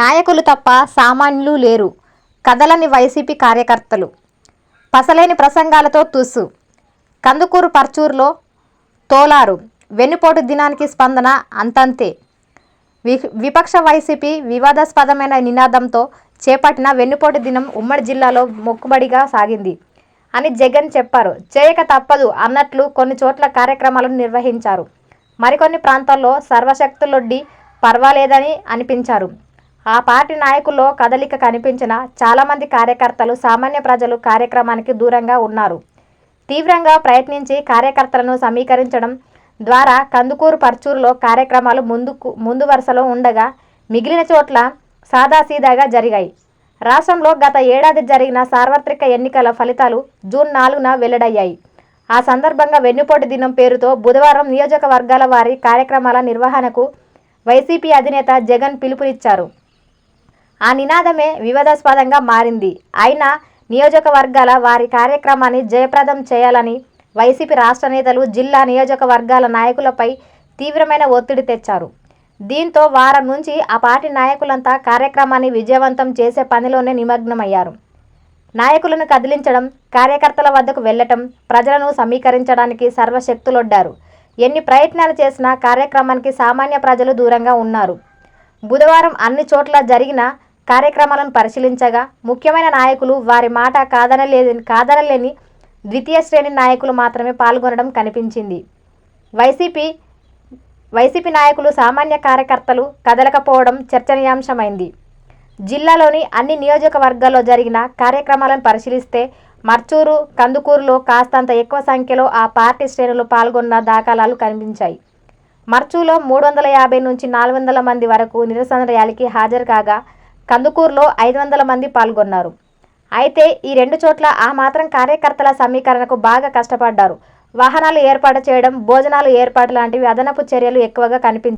నాయకులు తప్ప సామాన్యులు లేరు. కదలని వైసీపీ కార్యకర్తలు. పసలేని ప్రసంగాలతో తుస్సు కందుకూరు పర్చూరులో తోలారు. వెన్నుపోటు దినానికి స్పందన అంతంతే. వి విపక్ష వైసీపీ వివాదాస్పదమైన నినాదంతో చేపట్టిన వెన్నుపోటు దినం ఉమ్మడి జిల్లాలో మొక్కుబడిగా సాగింది అని జగన్ చెప్పారు. చేయక తప్పదు అన్నట్లు కొన్ని చోట్ల కార్యక్రమాలను నిర్వహించారు. మరికొన్ని ప్రాంతాల్లో సర్వశక్తులొడ్డి పర్వాలేదని అనిపించారు. ఆ పార్టీ నాయకుల్లో కదలిక కనిపించిన చాలామంది కార్యకర్తలు సామాన్య ప్రజలు కార్యక్రమానికి దూరంగా ఉన్నారు. తీవ్రంగా ప్రయత్నించి కార్యకర్తలను సమీకరించడం ద్వారా కందుకూరు పర్చూరులో కార్యక్రమాలు ముందుకు ముందు వరుసలో ఉండగా మిగిలిన చోట్ల సాదాసీదాగా జరిగాయి. రాష్ట్రంలో గత ఏడాది జరిగిన సార్వత్రిక ఎన్నికల ఫలితాలు జూన్ నాలుగున వెల్లడయ్యాయి. ఆ సందర్భంగా వెన్నుపోటు దినం పేరుతో బుధవారం నియోజకవర్గాల వారి కార్యక్రమాల నిర్వహణకు వైసీపీ అధినేత జగన్ పిలుపునిచ్చారు. ఆ నినాదమే వివాదాస్పదంగా మారింది. అయినా నియోజకవర్గాల వారి కార్యక్రమాన్ని జయప్రదం చేయాలని వైసీపీ రాష్ట్ర నేతలు జిల్లా నియోజకవర్గాల నాయకులపై తీవ్రమైన ఒత్తిడి తెచ్చారు. దీంతో వారం నుంచి ఆ పార్టీ నాయకులంతా కార్యక్రమాన్ని విజయవంతం చేసే పనిలోనే నిమగ్నమయ్యారు. నాయకులను కదిలించడం కార్యకర్తల వద్దకు వెళ్ళటం ప్రజలను సమీకరించడానికి సర్వశక్తులొడ్డారు. ఎన్ని ప్రయత్నాలు చేసినా కార్యక్రమానికి సామాన్య ప్రజలు దూరంగా ఉన్నారు. బుధవారం అన్ని చోట్ల జరిగిన కార్యక్రమాలను పరిశీలించగా ముఖ్యమైన నాయకులు వారి మాట కాదనలేదని కాదనలేని ద్వితీయ శ్రేణి నాయకులు మాత్రమే పాల్గొనడం కనిపించింది. వైసీపీ వైసీపీ నాయకులు సామాన్య కార్యకర్తలు కదలకపోవడం చర్చనీయాంశమైంది. జిల్లాలోని అన్ని నియోజకవర్గాల్లో జరిగిన కార్యక్రమాలను పరిశీలిస్తే మర్చూరు కందుకూరులో కాస్తంత ఎక్కువ సంఖ్యలో ఆ పార్టీ శ్రేణులు పాల్గొన్న దాఖలాలు కనిపించాయి. మర్చూలో మూడు వందల యాభై నుంచి నాలుగు వందల మంది వరకు నిరసన ర్యాలీకి హాజరు కాగా కందుకూరులో ఐదు వందల మంది పాల్గొన్నారు. అయితే ఈ రెండు చోట్ల ఆ మాత్రం కార్యకర్తల సమీకరణకు బాగా కష్టపడ్డారు. వాహనాలు ఏర్పాటు చేయడం భోజనాలు ఏర్పాటు లాంటివి అదనపు చర్యలు ఎక్కువగా కనిపించాయి